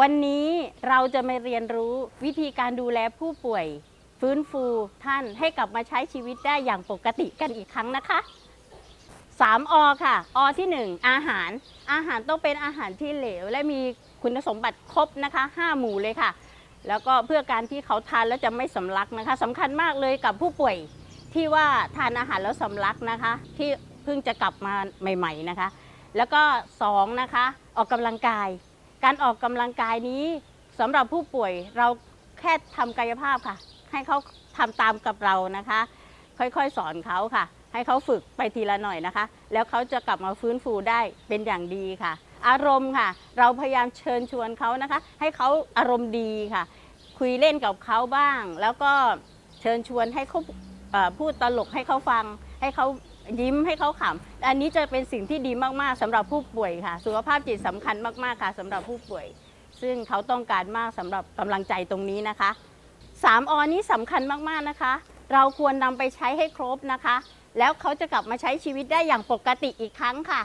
วันนี้เราจะมาเรียนรู้วิธีการดูแลผู้ป่วย ฟื้นฟูท่านให้กลับมาใช้ชีวิตได้อย่างปกติกันอีกครั้งนะคะ 3อค่ะอที่ 1 อาหาร อาหารต้องเป็นอาหารที่เหลว และมีคุณสมบัติครบนะคะ 5 หมู่เลยค่ะ แล้วก็เพื่อการที่เขาทานแล้วจะไม่สำลักนะคะสำคัญมากเลยกับผู้ป่วยที่ว่าทานอาหารแล้วสำลักนะคะ ที่เพิ่งจะกลับมาใหม่ ๆนะคะ แล้วก็2นะคะออกกำลังกาย การออกกำลังกายนี้สำหรับผู้ป่วยเราแค่ทำกายภาพค่ะ ให้เขาทำตามกับเรานะคะ ค่อยๆสอนเขาค่ะ ให้เขาฝึกไปทีละหน่อยนะคะ แล้วเขาจะกลับมาฟื้นฟูได้เป็นอย่างดีค่ะ อารมณ์ค่ะ เราพยายามเชิญชวนเขานะคะ ให้เขาอารมณ์ดีค่ะ คุยเล่นกับเขาบ้าง แล้วก็เชิญชวนให้เขาพูดตลกให้เขาฟังให้เขา ยิ้มให้เขาขำอันนี้จะเป็นสิ่งที่ดีมากๆสำหรับผู้ป่วยค่ะ สุขภาพจิตสำคัญมากๆค่ะสำหรับผู้ป่วย ซึ่งเขาต้องการมากสำหรับกำลังใจตรงนี้นะคะ3อนี้สำคัญมากๆนะคะ เราควรนำไปใช้ให้ครบนะคะ แล้วเขาจะกลับมาใช้ชีวิตได้อย่างปกติอีกครั้งค่ะ